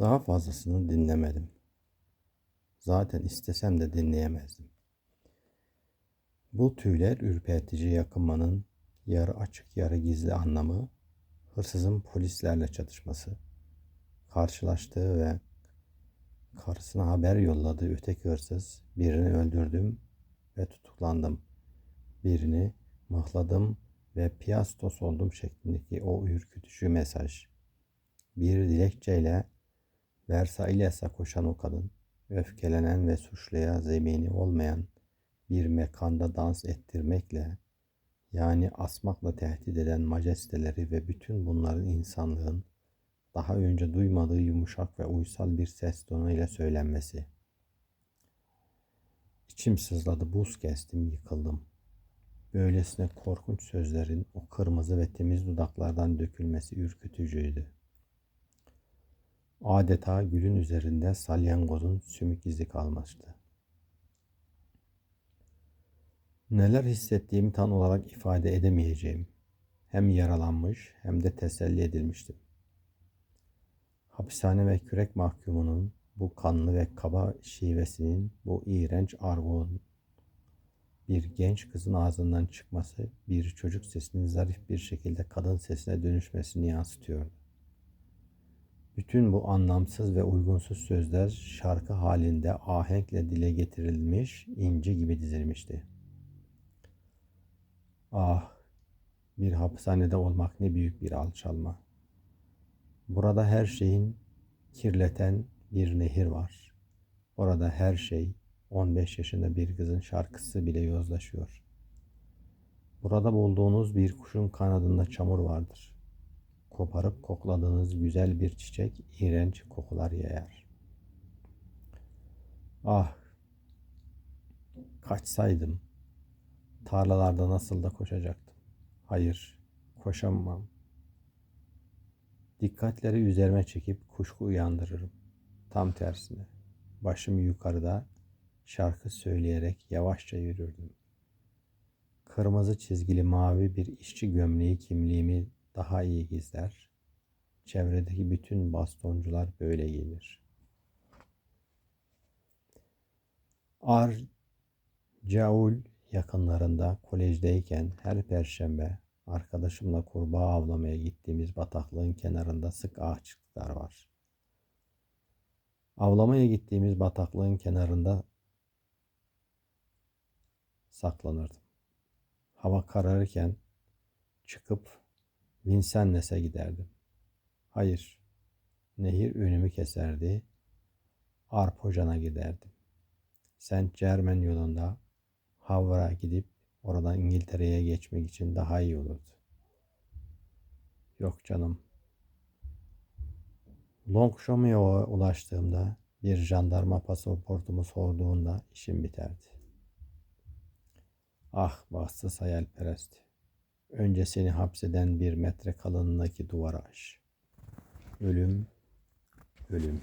Daha fazlasını dinlemedim. Zaten istesem de dinleyemezdim. Bu tüyler ürpertici yakınmanın yarı açık yarı gizli anlamı, hırsızın polislerle çatışması, karşılaştığı ve karısına haber yolladığı öteki hırsız, birini öldürdüm ve tutuklandım. Birini mıhladım ve piyastos oldum şeklindeki o ürkütücü mesaj. Bir dilekçeyle Versailles'e koşan o kadın, öfkelenen ve suçluya zemini olmayan bir mekanda dans ettirmekle, yani asmakla tehdit eden majesteleri ve bütün bunların insanlığın daha önce duymadığı yumuşak ve uysal bir ses tonuyla söylenmesi. İçim sızladı, buz kestim, yıkıldım. Böylesine korkunç sözlerin o kırmızı ve temiz dudaklardan dökülmesi ürkütücüydü. Adeta gülün üzerinde salyangozun sümük izi kalmıştı. Neler hissettiğimi tam olarak ifade edemeyeceğim. Hem yaralanmış hem de teselli edilmiştim. Hapishane ve kürek mahkumunun bu kanlı ve kaba şivesinin, bu iğrenç argon bir genç kızın ağzından çıkması, bir çocuk sesinin zarif bir şekilde kadın sesine dönüşmesini yansıtıyordu. Bütün bu anlamsız ve uygunsuz sözler şarkı halinde ahenkle dile getirilmiş, inci gibi dizilmişti. Ah, bir hapishanede olmak ne büyük bir alçalma. Burada her şeyin kirleten bir nehir var. Orada her şey 15 yaşında bir kızın şarkısı bile yozlaşıyor. Burada bulduğunuz bir kuşun kanadında çamur vardır. Koparıp kokladığınız güzel bir çiçek iğrenç kokular yayar. Ah, kaçsaydım tarlalarda nasıl da koşacaktım. Hayır, koşamam. Dikkatleri üzerime çekip kuşku uyandırırım. Tam tersine. Başım yukarıda şarkı söyleyerek yavaşça yürürdüm. Kırmızı çizgili mavi bir işçi gömleği kimliğimi daha iyi gizler. Çevredeki bütün bastoncular böyle giyinir. Arcaul yakınlarında kolejdeyken her perşembe arkadaşımla kurbağa avlamaya gittiğimiz bataklığın kenarında sık ağaçlıklar var. Avlamaya gittiğimiz bataklığın kenarında saklanırdım. Hava kararırken çıkıp Vincennes'e giderdim. Hayır, nehir önümü keserdi. Arpojan'a giderdim. Saint Germain yolunda Havra gidip oradan İngiltere'ye geçmek için daha iyi olurdu. Yok canım. Longchampions'a ulaştığımda bir jandarma pasaportumu sorduğunda işim biterdi. Ah bahtsız hayalperest. Önce seni hapseden bir metre kalınlığındaki duvara aş. Ölüm, ölüm.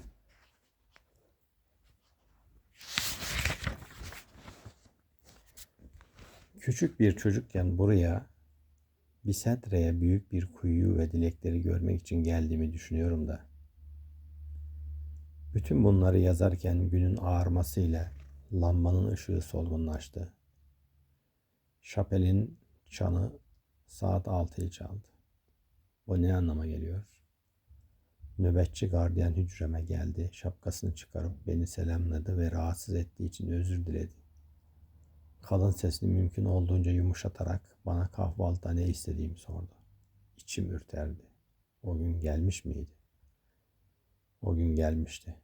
Küçük bir çocukken buraya Bisetre'ye büyük bir kuyuyu ve dilekleri görmek için geldiğimi düşünüyorum da. Bütün bunları yazarken günün ağarmasıyla lambanın ışığı solgunlaştı. Şapelin çanı saat 6'yı çaldı. Bu ne anlama geliyor? Nöbetçi gardiyan hücreme geldi. Şapkasını çıkarıp beni selamladı ve rahatsız ettiği için özür diledi. Kalın sesini mümkün olduğunca yumuşatarak bana kahvaltıda ne istediğimi sordu. İçim ürterdi. O gün gelmiş miydi? O gün gelmişti.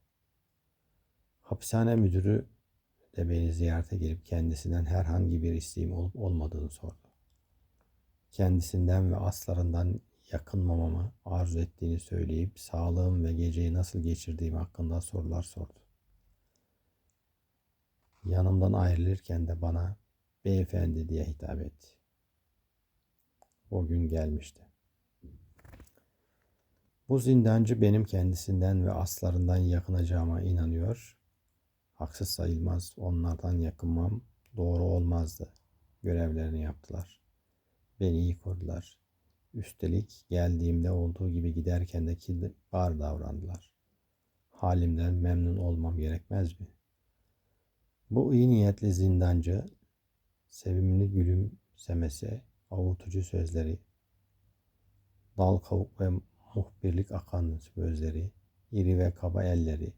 Hapishane müdürü de beni ziyarete gelip kendisinden herhangi bir isteğim olup olmadığını sordu. Kendisinden ve aslarından yakınmamamı arzu ettiğini söyleyip sağlığım ve geceyi nasıl geçirdiğim hakkında sorular sordu. Yanımdan ayrılırken de bana beyefendi diye hitap etti. O gün gelmişti. Bu zindancı benim kendisinden ve aslarından yakınacağıma inanıyor. Haksız sayılmaz onlardan yakınmam doğru olmazdı. Görevlerini yaptılar. Beni iyi korudular. Üstelik geldiğimde olduğu gibi giderken de kibar davrandılar. halimden memnun olmam gerekmez mi? Bu iyi niyetli zindancı, sevimli gülümsemesi, avutucu sözleri, dal kavuk ve muhbirlik akan gözleri, iri ve kaba elleri,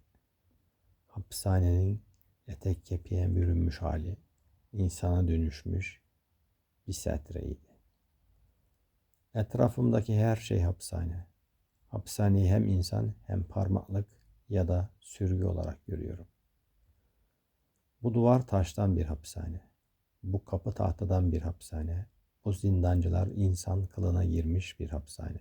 hapishanenin etek kepiğe bürünmüş hali, insana dönüşmüş bir setreydi. Etrafımdaki her şey hapishane. Hapishaneyi hem insan hem parmaklık ya da sürgü olarak görüyorum. Bu duvar taştan bir hapishane. Bu kapı tahtadan bir hapishane. Bu zindancılar insan kılına girmiş bir hapishane.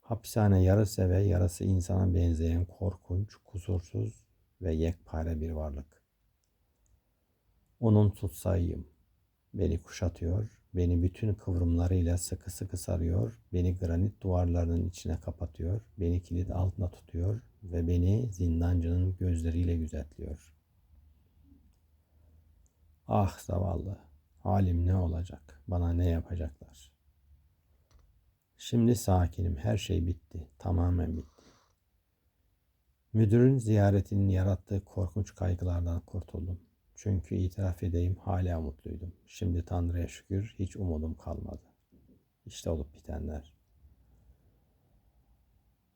Hapishane yarısı ve yarısı insana benzeyen korkunç, kusursuz ve yekpare bir varlık. Onun tutsayım. Beni kuşatıyor, beni bütün kıvrımlarıyla sıkı sıkı sarıyor, beni granit duvarlarının içine kapatıyor, beni kilit altına tutuyor ve beni zindancının gözleriyle gözetliyor. Ah zavallı, halim ne olacak, bana ne yapacaklar? Şimdi sakinim, her şey bitti, tamamen bitti. Müdürün ziyaretinin yarattığı korkunç kaygılardan kurtuldum. Çünkü itiraf edeyim hala mutluydum. Şimdi Tanrı'ya şükür hiç umudum kalmadı. İşte olup bitenler.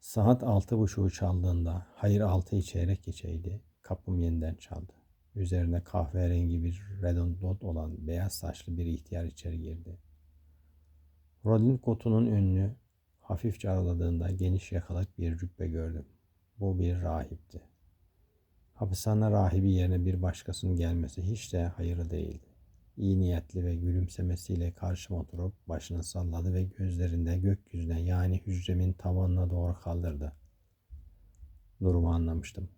Saat altı buçuğu çaldığında, hayır altı çeyrek geçeydi, kapım yeniden çaldı. Üzerine kahverengi bir redondot olan beyaz saçlı bir ihtiyar içeri girdi. Rodin kotunun önünü hafifçe araladığında geniş yakalık bir cübbe gördüm. Bu bir rahipti. Hapishane rahibi yerine bir başkasının gelmesi hiç de hayırlı değildi. İyi niyetli ve gülümsemesiyle karşıma oturup başını salladı ve gözlerinde gökyüzüne yani hücremin tavanına doğru kaldırdı. Durumu anlamıştım.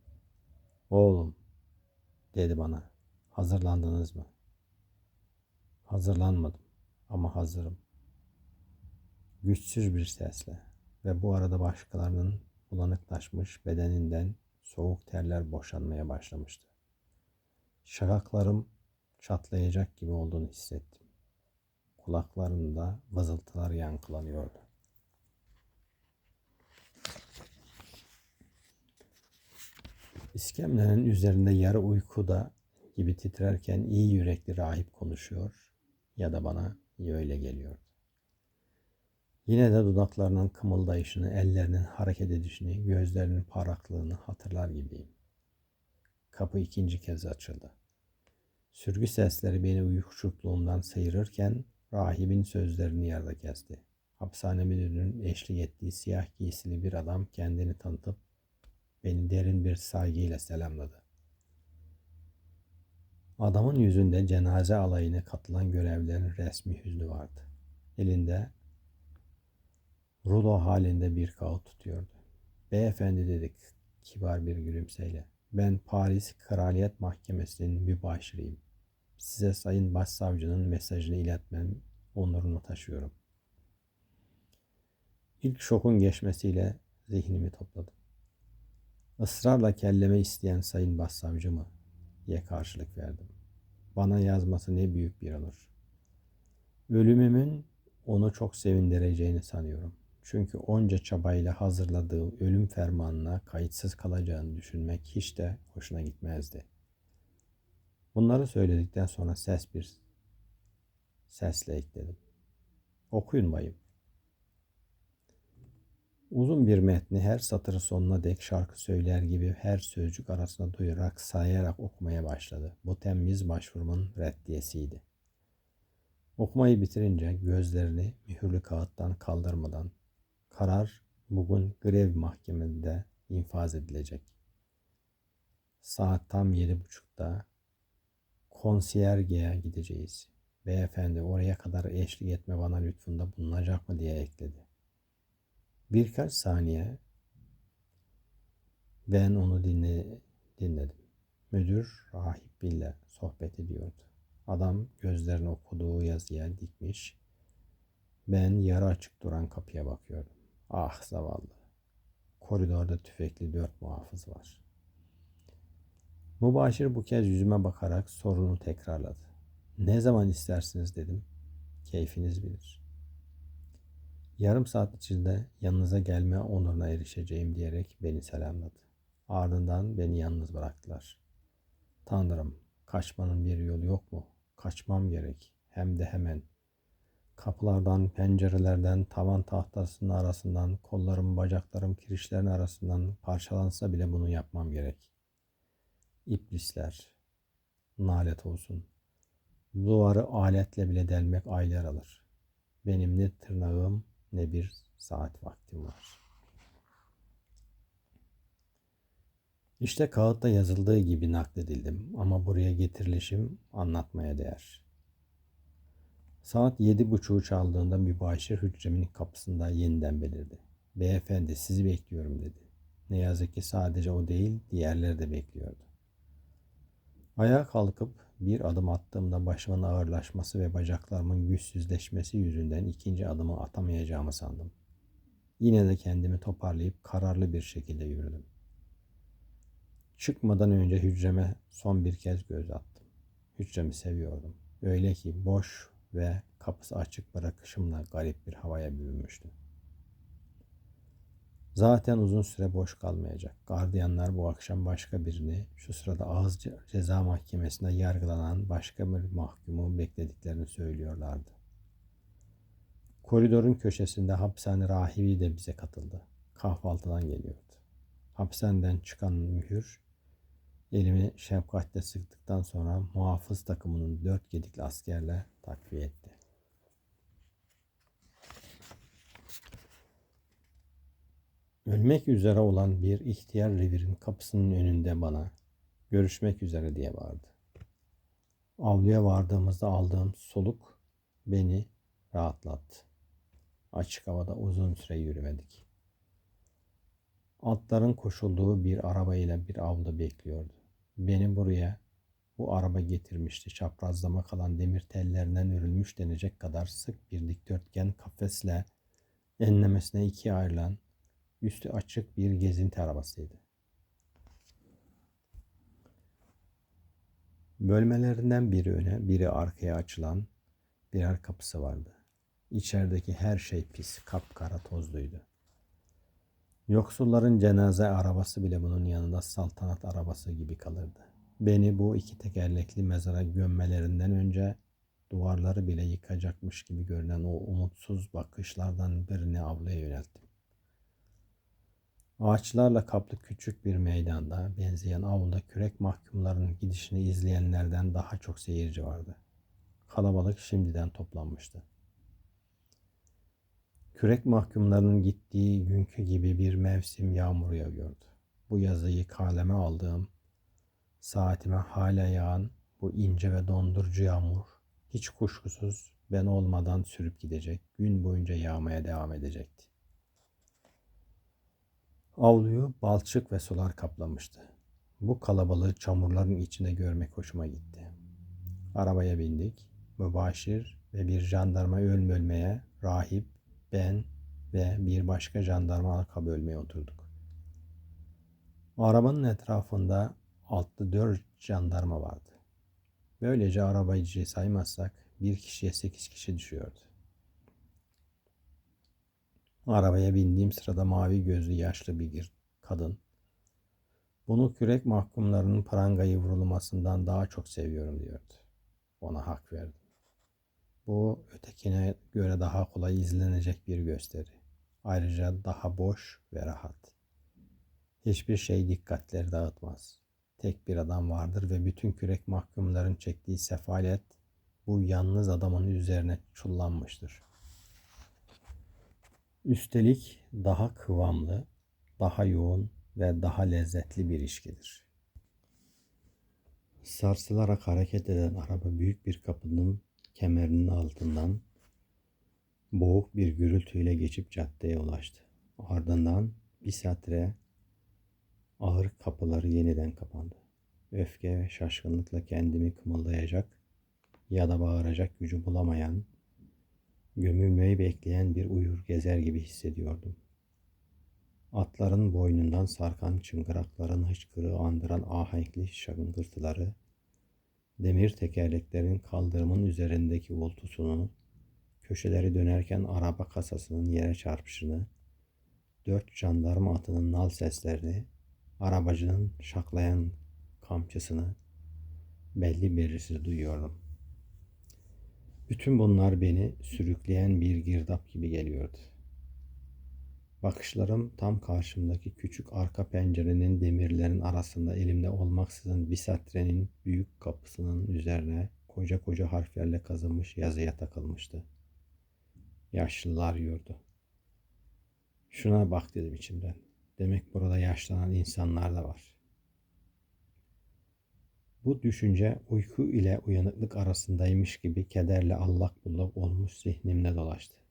Oğlum, dedi bana. Hazırlandınız mı? Hazırlanmadım ama hazırım. Güçsüz bir sesle ve bu arada başkalarının bulanıklaşmış bedeninden soğuk terler boşanmaya başlamıştı. Şakaklarım çatlayacak gibi olduğunu hissettim. Kulaklarımda vızıltılar yankılanıyordu. İskemlenin üzerinde yarı uykuda gibi titrerken iyi yürekli rahip konuşuyor ya da bana öyle geliyordu. Yine de dudaklarının kımıldayışını, ellerinin hareket edişini, gözlerinin parlaklığını hatırlar gibiyim. Kapı ikinci kez açıldı. Sürgü sesleri beni uyuşukluğumdan sıyırırken rahibin sözlerini yerde kesti. Hapishane müdürünün eşlik ettiği siyah giysili bir adam kendini tanıtıp beni derin bir saygıyla selamladı. Adamın yüzünde cenaze alayına katılan görevlerin resmi hüznü vardı. Elinde rulo halinde bir kağıt tutuyordu. Beyefendi dedik kibar bir gülümseyle. Ben Paris Kraliyet Mahkemesi'nin mübaşiriyim. Size Sayın Başsavcının mesajını iletmem onurunu taşıyorum. İlk şokun geçmesiyle zihnimi topladım. Israrla kelleme isteyen Sayın Başsavcı mı? diye karşılık verdim. Bana yazması ne büyük bir onur. Ölümümün onu çok sevindireceğini sanıyorum. Çünkü onca çabayla hazırladığı ölüm fermanına kayıtsız kalacağını düşünmek hiç de hoşuna gitmezdi. Bunları söyledikten sonra ses bir sesle ekledim. Okuyun bayım. Uzun bir metni her satırı sonuna dek şarkı söyler gibi her sözcük arasında duyarak sayarak okumaya başladı. Bu temiz başvurumun reddiyesiydi. Okumayı bitirince gözlerini mühürlü kağıttan kaldırmadan Karar bugün grev mahkemede infaz edilecek. Saat tam yedi buçukta konsiyergeye gideceğiz. Beyefendi oraya kadar eşlik etme bana lütfunda bulunacak mı diye ekledi. Birkaç saniye ben onu dinle, dinledim. Müdür rahip ile sohbet ediyordu. Adam gözlerini okuduğu yazıya dikmiş. Ben yarı açık duran kapıya bakıyordum. Ah zavallı. Koridorda tüfekli dört muhafız var. Mubaşir bu kez yüzüme bakarak sorunu tekrarladı. Ne zaman istersiniz dedim. Keyfiniz bilir. Yarım saat içinde yanınıza gelme onuruna erişeceğim diyerek beni selamladı. Ardından beni yalnız bıraktılar. Tanrım, kaçmanın bir yolu yok mu? Kaçmam gerek. Hem de hemen. Kapılardan, pencerelerden, tavan tahtasının arasından, kollarım, bacaklarım, kirişlerin arasından parçalansa bile bunu yapmam gerek. İblisler, nalet olsun. Duvarı aletle bile delmek aylar alır. Benim ne tırnağım ne bir saat vaktim var. İşte kağıtta yazıldığı gibi nakledildim ama buraya getirilişim anlatmaya değer. Saat yedi buçuğu çaldığında mübaşir hücremin kapısında yeniden belirdi. Beyefendi sizi bekliyorum dedi. Ne yazık ki sadece o değil diğerleri de bekliyordu. Ayağa kalkıp bir adım attığımda başımın ağırlaşması ve bacaklarımın güçsüzleşmesi yüzünden ikinci adımı atamayacağımı sandım. Yine de kendimi toparlayıp kararlı bir şekilde yürüdüm. Çıkmadan önce hücreme son bir kez göz attım. Hücremi seviyordum. Öyle ki boş ve kapısı açık bırakışımla garip bir havaya bürünmüştüm. Zaten uzun süre boş kalmayacak. Gardiyanlar bu akşam başka birini, şu sırada ağız ceza mahkemesinde yargılanan başka bir mahkumu beklediklerini söylüyorlardı. Koridorun köşesinde hapishane rahibi de bize katıldı. Kahvaltıdan geliyordu. Hapishaneden çıkan mühür elimi şefkatle sıktıktan sonra muhafız takımının dört gedikli askerle takviye etti. Ölmek üzere olan bir ihtiyar revirin kapısının önünde bana görüşmek üzere diye vardı. Avluya vardığımızda aldığım soluk beni rahatlattı. Açık havada uzun süre yürümedik. Atların koşulduğu bir araba ile bir avlu bekliyordu. Beni buraya bu araba getirmişti. Çaprazlama kalan demir tellerinden örülmüş denecek kadar sık bir dikdörtgen kafesle enlemesine ikiye ayrılan üstü açık bir gezinti arabasıydı. Bölmelerinden biri öne, biri arkaya açılan birer kapısı vardı. İçerideki her şey pis, kapkara tozluydu. Yoksulların cenaze arabası bile bunun yanında saltanat arabası gibi kalırdı. Beni bu iki tekerlekli mezara gömmelerinden önce duvarları bile yıkacakmış gibi görünen o umutsuz bakışlardan birini avluya yönelttim. Ağaçlarla kaplı küçük bir meydanda benzeyen avluda kürek mahkumlarının gidişini izleyenlerden daha çok seyirci vardı. Kalabalık şimdiden toplanmıştı. Kürek mahkumlarının gittiği günkü gibi bir mevsim yağmur yağıyordu. Bu yazıyı kaleme aldığım, saatime hala yağan bu ince ve dondurucu yağmur hiç kuşkusuz ben olmadan sürüp gidecek, gün boyunca yağmaya devam edecekti. Avluyu balçık ve sular kaplamıştı. Bu kalabalığı çamurların içinde görmek hoşuma gitti. Arabaya bindik. Mübaşir ve bir jandarma ölüm ölmeye, rahip, ben ve bir başka jandarma arka bölmeye oturduk. Arabanın etrafında altlı dört jandarma vardı. Böylece arabayıcıyı saymazsak bir kişiye sekiz kişi düşüyordu. Arabaya bindiğim sırada mavi gözlü yaşlı bir kadın. Bunu kürek mahkumlarının prangayı vurulmasından daha çok seviyorum diyordu. Ona hak verdim. Bu ötekine göre daha kolay izlenecek bir gösteri. Ayrıca daha boş ve rahat. Hiçbir şey dikkatleri dağıtmaz. Tek bir adam vardır ve bütün kürek mahkumların çektiği sefalet bu yalnız adamın üzerine çullanmıştır. Üstelik daha kıvamlı, daha yoğun ve daha lezzetli bir içkidir. Sarsılarak hareket eden araba büyük bir kapının kemerinin altından boğuk bir gürültüyle geçip caddeye ulaştı. Ardından bir satre ağır kapıları yeniden kapandı. Öfke ve şaşkınlıkla kendimi kımıldayacak ya da bağıracak gücü bulamayan, gömülmeyi bekleyen bir uyur gezer gibi hissediyordum. Atların boynundan sarkan çıngırakların hıçkırığı andıran ahenkli şangırtıları, demir tekerleklerin kaldırımın üzerindeki voltusunu, köşeleri dönerken araba kasasının yere çarpışını, dört jandarma atının nal seslerini, arabacının şaklayan kamçısını belli belirsiz duyuyordum. Bütün bunlar beni sürükleyen bir girdap gibi geliyordu. Bakışlarım tam karşımdaki küçük arka pencerenin demirlerin arasında elimde olmaksızın Bisatre'nin büyük kapısının üzerine koca koca harflerle kazınmış yazıya takılmıştı. Yaşlılar yurdu. Şuna bak dedim içimden. Demek burada yaşlanan insanlar da var. Bu düşünce uyku ile uyanıklık arasındaymış gibi kederle allak bullak olmuş zihnimde dolaştı.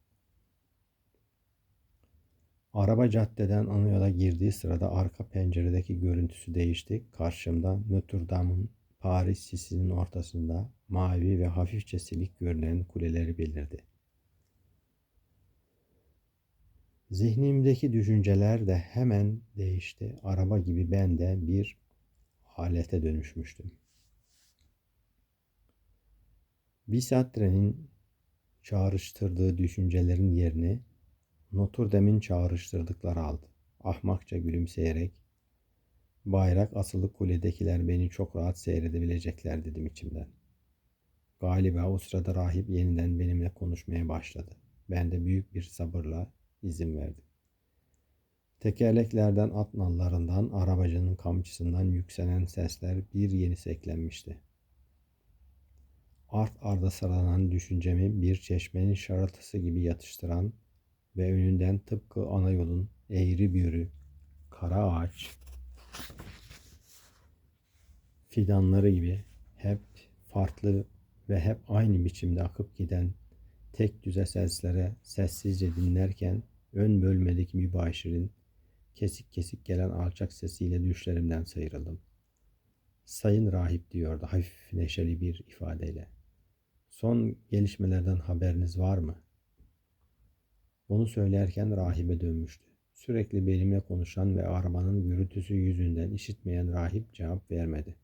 Araba caddeden ana yola girdiği sırada arka penceredeki görüntüsü değişti. Karşımda Notre Dame'ın Paris sisinin ortasında mavi ve hafifçe silik görünen kuleleri belirdi. Zihnimdeki düşünceler de hemen değişti. Araba gibi ben de bir alete dönüşmüştüm. Bisatre'nin çağrıştırdığı düşüncelerin yerini Notre Dame'in çağrıştırdıkları aldı. Ahmakça gülümseyerek bayrak asılı kuledekiler beni çok rahat seyredebilecekler dedim içimden. Galiba o sırada rahip yeniden benimle konuşmaya başladı. Ben de büyük bir sabırla izin verdim. Tekerleklerden at nallarından, arabacının kamçısından yükselen sesler bir yenisi eklenmişti. Art arda sarılan düşüncemi bir çeşmenin şarıltısı gibi yatıştıran ve önünden tıpkı ana yolun eğri büğrü, kara ağaç, fidanları gibi hep farklı ve hep aynı biçimde akıp giden tek düze seslere sessizce dinlerken ön bölmedeki mübaşirin kesik kesik gelen alçak sesiyle düşlerimden sıyrıldım. Sayın rahip diyordu hafif neşeli bir ifadeyle. Son gelişmelerden haberiniz var mı? Bunu söylerken rahibe dönmüştü. Sürekli benimle konuşan ve arabanın gürültüsü yüzünden işitmeyen rahip cevap vermedi.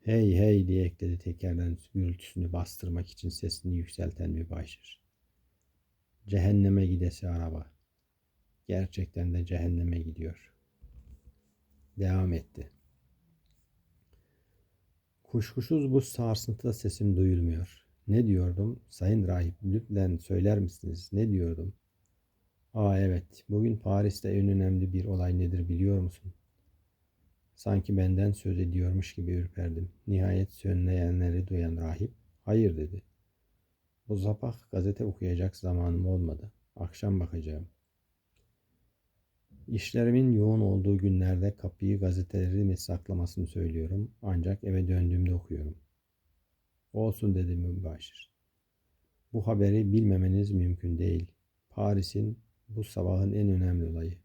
Hey hey diye ekledi tekerden gürültüsünü bastırmak için sesini yükselten bir başır. Cehenneme gidesi araba. Gerçekten de cehenneme gidiyor. Devam etti. Kuşkusuz bu sarsıntıda sesim duyulmuyor. Ne diyordum? Sayın rahip lütfen söyler misiniz? Ne diyordum? Aa evet, bugün Paris'te en önemli bir olay nedir biliyor musun? Sanki benden söz ediyormuş gibi ürperdim. Nihayet sönleyenleri duyan rahip, hayır dedi. Bu zapak gazete okuyacak zamanım olmadı. Akşam bakacağım. İşlerimin yoğun olduğu günlerde kapıyı gazeteleri mi saklamasını söylüyorum. Ancak eve döndüğümde okuyorum. Olsun dedi mübaşir. Bu haberi bilmemeniz mümkün değil. Paris'in bu sabahın en önemli olayı.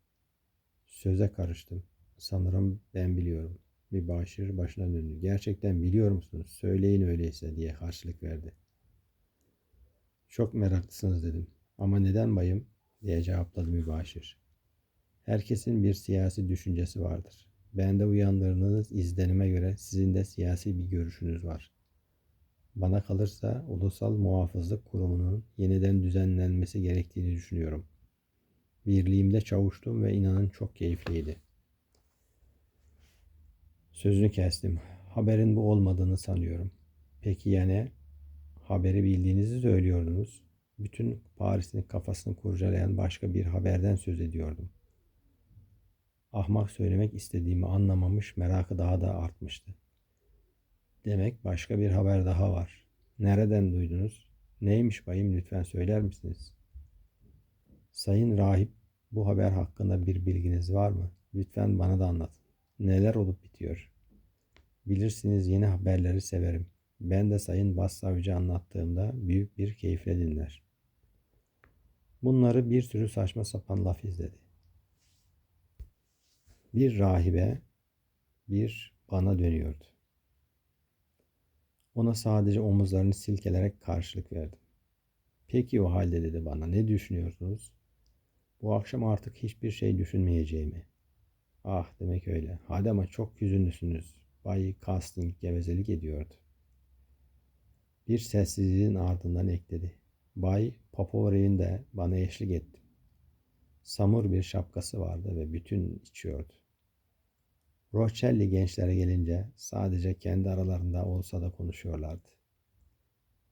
Söze karıştım. Sanırım ben biliyorum. Mübaşir başına döndü. Gerçekten biliyor musunuz? Söyleyin öyleyse diye karşılık verdi. Çok meraklısınız dedim. Ama neden bayım? diye cevapladı mübaşir. Herkesin bir siyasi düşüncesi vardır. Bende uyandırdığınız izlenime göre sizin de siyasi bir görüşünüz var. Bana kalırsa Ulusal Muhafızlık Kurumu'nun yeniden düzenlenmesi gerektiğini düşünüyorum. Birliğimde çavuştum ve inanın çok keyifliydi. Sözünü kestim. Haberin bu olmadığını sanıyorum. Peki yani haberi bildiğinizi söylüyordunuz. Bütün Paris'in kafasını kurcalayan başka bir haberden söz ediyordum. Ahmak söylemek istediğimi anlamamış, merakı daha da artmıştı. Demek başka bir haber daha var. Nereden duydunuz? Neymiş bayım lütfen söyler misiniz? Sayın rahip bu haber hakkında bir bilginiz var mı? Lütfen bana da anlatın. Neler olup bitiyor? Bilirsiniz yeni haberleri severim. Ben de Sayın Başsavcı anlattığımda büyük bir keyifle dinler. Bunları bir sürü saçma sapan laf izledi. Bir rahibe, bir bana dönüyordu. Ona sadece omuzlarını silkelerek karşılık verdim. Peki o halde dedi bana ne düşünüyorsunuz? Bu akşam artık hiçbir şey düşünmeyeceğimi. Ah demek öyle. Hadi ama çok hüzünlüsünüz. Bay Casting gevezelik ediyordu. Bir sessizliğin ardından ekledi. Bay Papovre'in de bana eşlik etti. Samur bir şapkası vardı ve bütün içiyordu. Roçelli gençlere gelince sadece kendi aralarında olsa da konuşuyorlardı.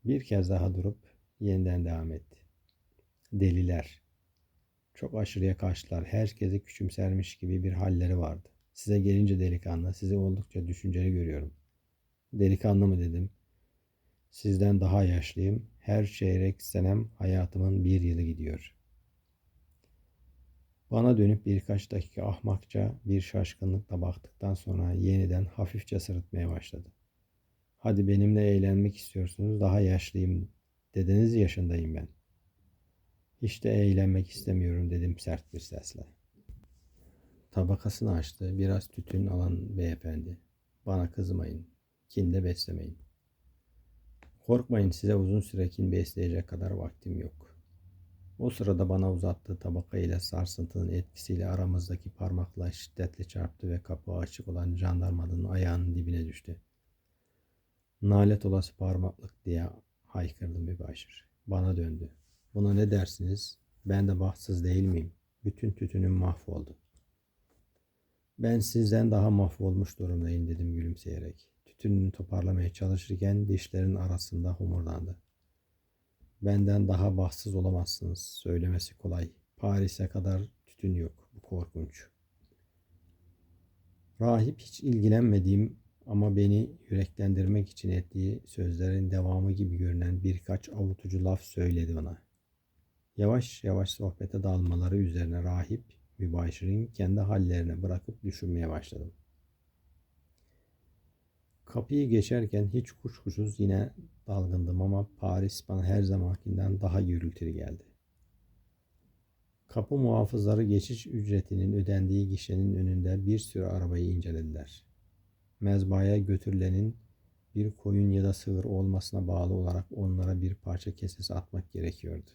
Bir kez daha durup yeniden devam etti. Deliler. Çok aşırıya kaçtılar. Herkesi küçümsermiş gibi bir halleri vardı. Size gelince delikanlı, sizi oldukça düşünceli görüyorum. Delikanlı mı dedim. Sizden daha yaşlıyım. Her çeyrek senem hayatımın bir yılı gidiyor. Bana dönüp birkaç dakika ahmakça bir şaşkınlıkla baktıktan sonra yeniden hafifçe sırıtmaya başladı. Hadi benimle eğlenmek istiyorsunuz, daha yaşlıyım. Dedeniz yaşındayım ben. Hiç de eğlenmek istemiyorum dedim sert bir sesle. Tabakasını açtı. Biraz tütün alan beyefendi. Bana kızmayın. Kin de beslemeyin. Korkmayın size uzun süre kin besleyecek kadar vaktim yok. O sırada bana uzattığı tabaka ile sarsıntının etkisiyle aramızdaki parmakla şiddetle çarptı ve kapı açık olan jandarmanın ayağının dibine düştü. Nalet olası parmaklık diye haykırdı mübaşir. Bana döndü. Buna ne dersiniz? Ben de bahtsız değil miyim? Bütün tütünüm mahvoldu. Ben sizden daha mahvolmuş durumdayım dedim gülümseyerek. Tütününü toparlamaya çalışırken dişlerin arasında homurdandı. Benden daha bahtsız olamazsınız. Söylemesi kolay. Paris'e kadar tütün yok. Bu korkunç. Rahip hiç ilgilenmediğim ama beni yüreklendirmek için ettiği sözlerin devamı gibi görünen birkaç avutucu laf söyledi bana. Yavaş yavaş sohbete dalmaları üzerine rahip mübaşirin kendi hallerine bırakıp düşünmeye başladım. Kapıyı geçerken hiç kuşkusuz yine dalgındım ama Paris bana her zamankinden daha gürültülü geldi. Kapı muhafızları geçiş ücretinin ödendiği gişenin önünde bir sürü arabayı incelediler. Mezbaya götürülenin bir koyun ya da sığır olmasına bağlı olarak onlara bir parça kesesi atmak gerekiyordu.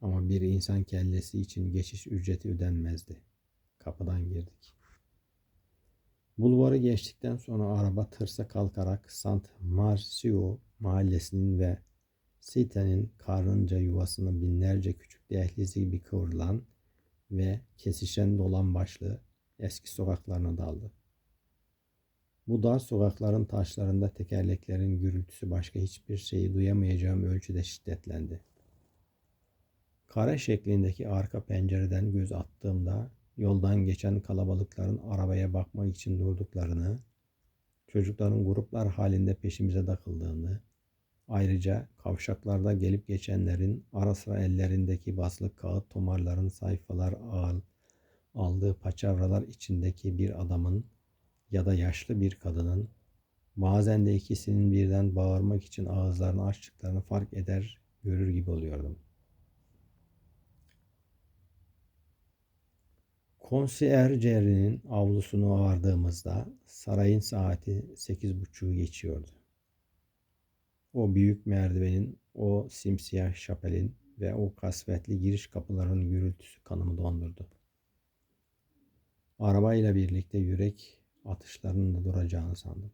Ama bir insan kellesi için geçiş ücreti ödenmezdi. Kapıdan girdik. Bulvarı geçtikten sonra araba tırsa kalkarak Sant Marcio mahallesinin ve Site'nin karınca yuvasının binlerce küçük dehlizi gibi kıvrılan ve kesişen dolan başlı eski sokaklarına daldı. Bu dar sokakların taşlarında tekerleklerin gürültüsü başka hiçbir şeyi duyamayacağım ölçüde şiddetlendi. Kare şeklindeki arka pencereden göz attığımda yoldan geçen kalabalıkların arabaya bakmak için durduklarını, çocukların gruplar halinde peşimize takıldığını, ayrıca kavşaklarda gelip geçenlerin ara sıra ellerindeki basılı kağıt tomarların sayfalar ağır aldığı paçavralar içindeki bir adamın ya da yaşlı bir kadının bazen de ikisinin birden bağırmak için ağızlarını açtıklarını fark eder, görür gibi oluyordum. Konsiyercerinin avlusunu vardığımızda sarayın saati sekiz buçuğu geçiyordu. O büyük merdivenin, o simsiyah şapelin ve o kasvetli giriş kapılarının gürültüsü kanımı dondurdu. Arabayla birlikte yürek atışlarının da duracağını sandım.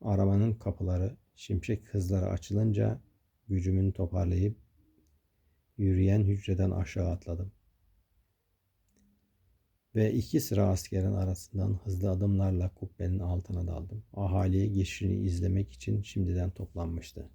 Arabanın kapıları şimşek hızları açılınca gücümün toparlayıp yürüyen hücreden aşağı atladım ve iki sıra askerin arasından hızlı adımlarla kubbenin altına daldım. Ahaliye geçişini izlemek için şimdiden toplanmıştı.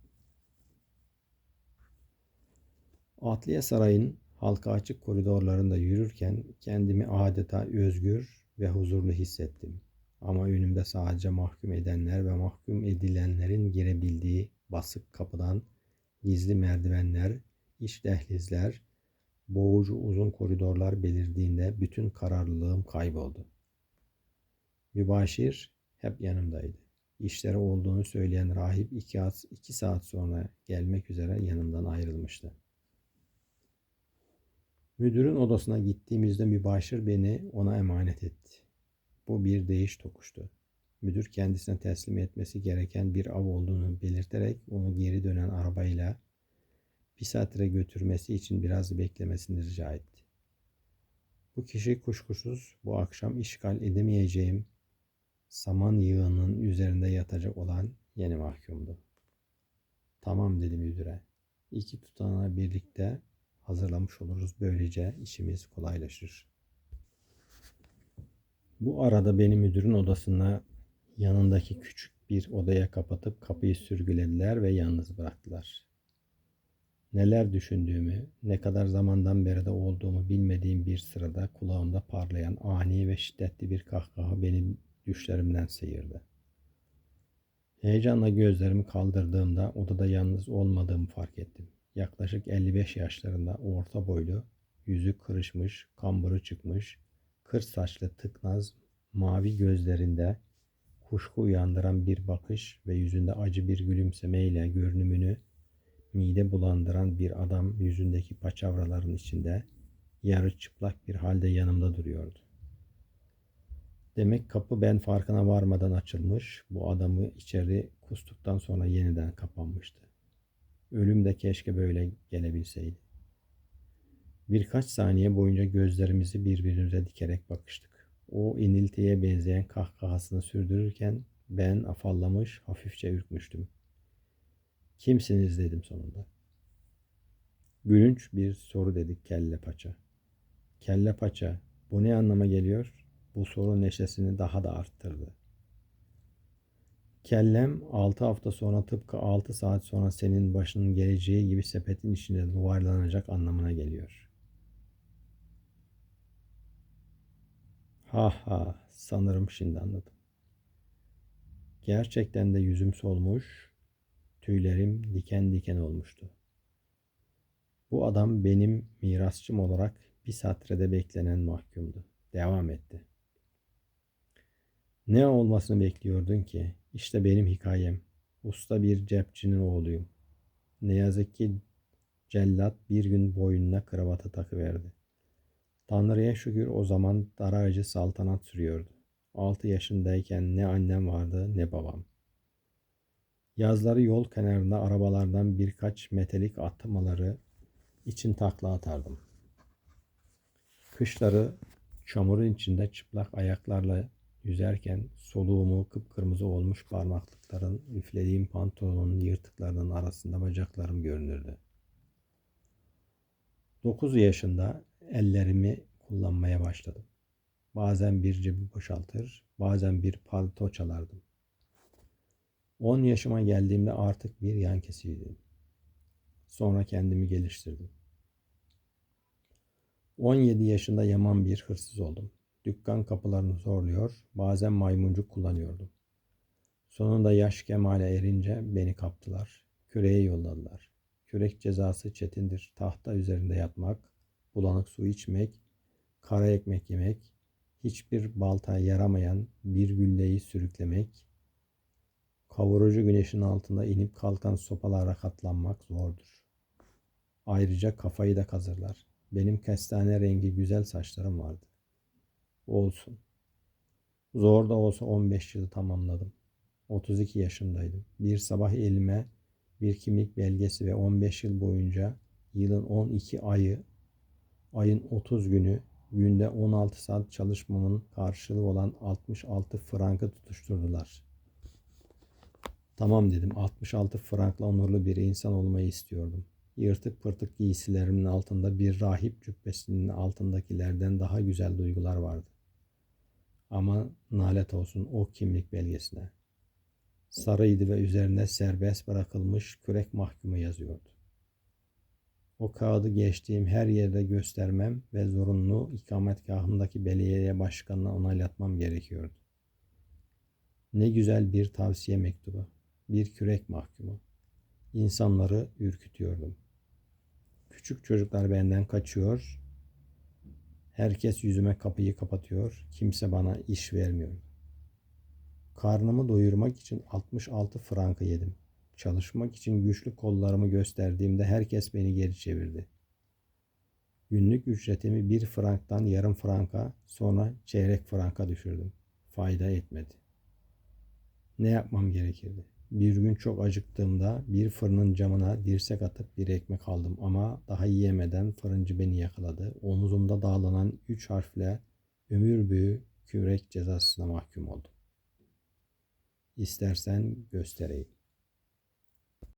Atliye Sarayı'nın halka açık koridorlarında yürürken kendimi adeta özgür ve huzurlu hissettim. Ama önümde sadece mahkum edenler ve mahkum edilenlerin girebildiği basık kapıdan gizli merdivenler, iç dehlizler, boğucu uzun koridorlar belirdiğinde bütün kararlılığım kayboldu. Mübaşir hep yanımdaydı. İşleri olduğunu söyleyen rahip iki, iki saat sonra gelmek üzere yanımdan ayrılmıştı. Müdürün odasına gittiğimizde mübaşir beni ona emanet etti. Bu bir değiş tokuştu. Müdür kendisine teslim etmesi gereken bir av olduğunu belirterek onu geri dönen arabayla Pisatire götürmesi için biraz beklemesini rica etti. Bu kişi kuşkusuz bu akşam işgal edemeyeceğim saman yığının üzerinde yatacak olan yeni mahkumdu. Tamam dedi müdüre. İki tutanağı birlikte hazırlamış oluruz. Böylece işimiz kolaylaşır. Bu arada beni müdürün odasına yanındaki küçük bir odaya kapatıp kapıyı sürgülediler ve yalnız bıraktılar. Neler düşündüğümü, ne kadar zamandan beri de olduğumu bilmediğim bir sırada kulağımda parlayan ani ve şiddetli bir kahkaha beni düşlerimden sıyırdı. Heyecanla gözlerimi kaldırdığımda odada yalnız olmadığımı fark ettim. Yaklaşık 55 yaşlarında orta boylu, yüzü kırışmış, kamburu çıkmış, kır saçlı tıknaz, mavi gözlerinde kuşku uyandıran bir bakış ve yüzünde acı bir gülümsemeyle görünümünü mide bulandıran bir adam yüzündeki paçavraların içinde yarı çıplak bir halde yanımda duruyordu. Demek kapı ben farkına varmadan açılmış, bu adamı içeri kustuktan sonra yeniden kapanmıştı. Ölüm de keşke böyle gelebilseydi. Birkaç saniye boyunca gözlerimizi birbirimize dikerek bakıştık. O iniltiye benzeyen kahkahasını sürdürürken ben afallamış, hafifçe ürkmüştüm. Kimsiniz dedim sonunda. Gülünç bir soru dedik kelle paça. Kelle paça, bu ne anlama geliyor? Bu soru neşesini daha da arttırdı. Kellem 6 hafta sonra tıpkı 6 saat sonra senin başının geleceği gibi sepetin içinde yuvarlanacak anlamına geliyor. Ha ha sanırım şimdi anladım. Gerçekten de yüzüm solmuş, tüylerim diken diken olmuştu. Bu adam benim mirasçım olarak bir satrede beklenen mahkumdu. Devam etti. Ne olmasını bekliyordun ki? İşte benim hikayem. Usta bir cepçinin oğluyum. Ne yazık ki cellat bir gün boynuna kravatı takıverdi. Tanrı'ya şükür o zaman daracı saltanat sürüyordu. Altı yaşındayken ne annem vardı ne babam. Yazları yol kenarında arabalardan birkaç metalik atmaları için takla atardım. Kışları çamurun içinde çıplak ayaklarla yüzerken soluğumu kıpkırmızı olmuş parmaklıkların üflediğim pantolonun yırtıklarının arasında bacaklarım görünürdü. 9 yaşında ellerimi kullanmaya başladım. Bazen bir cebi boşaltır, bazen bir palto çalardım. 10 yaşıma geldiğimde artık bir yan kesiydim. Sonra kendimi geliştirdim. 17 yaşında yaman bir hırsız oldum. Dükkan kapılarını zorluyor, bazen maymuncuk kullanıyordum. Sonunda yaş kemale erince beni kaptılar. Küreğe yolladılar. Kürek cezası çetindir. Tahta üzerinde yatmak, bulanık su içmek, kara ekmek yemek, hiçbir baltaya yaramayan bir gülleyi sürüklemek, kavurucu güneşin altında inip kalkan sopalara katlanmak zordur. Ayrıca kafayı da kazırlar. Benim kestane rengi güzel saçlarım vardı. Olsun. Zor da olsa 15 yılı tamamladım. 32 yaşındaydım. Bir sabah elime bir kimlik belgesi ve 15 yıl boyunca yılın 12 ayı, ayın 30 günü, günde 16 saat çalışmamın karşılığı olan 66 frankı tutuşturdular. Tamam dedim. 66 frankla onurlu bir insan olmayı istiyordum. Yırtık pırtık giysilerimin altında bir rahip cübbesinin altındakilerden daha güzel duygular vardı. Ama nalet olsun o kimlik belgesine. Sarıydı ve üzerinde serbest bırakılmış kürek mahkumu yazıyordu. O kağıdı geçtiğim her yerde göstermem ve zorunlu ikametgahımdaki belediye başkanına onaylatmam gerekiyordu. Ne güzel bir tavsiye mektubu, bir kürek mahkumu. İnsanları ürkütüyordum. Küçük çocuklar benden kaçıyor, Herkes yüzüme kapıyı kapatıyor. Kimse bana iş vermiyor. Karnımı doyurmak için 66 frankı yedim. Çalışmak için güçlü kollarımı gösterdiğimde herkes beni geri çevirdi. Günlük ücretimi bir franktan yarım franka sonra çeyrek franka düşürdüm. Fayda etmedi. Ne yapmam gerekirdi? Bir gün çok acıktığımda bir fırının camına dirsek atıp bir ekmek aldım ama daha yiyemeden fırıncı beni yakaladı. Omuzumda dağlanan üç harfle ömür boyu kürek cezasına mahkum oldum. İstersen göstereyim.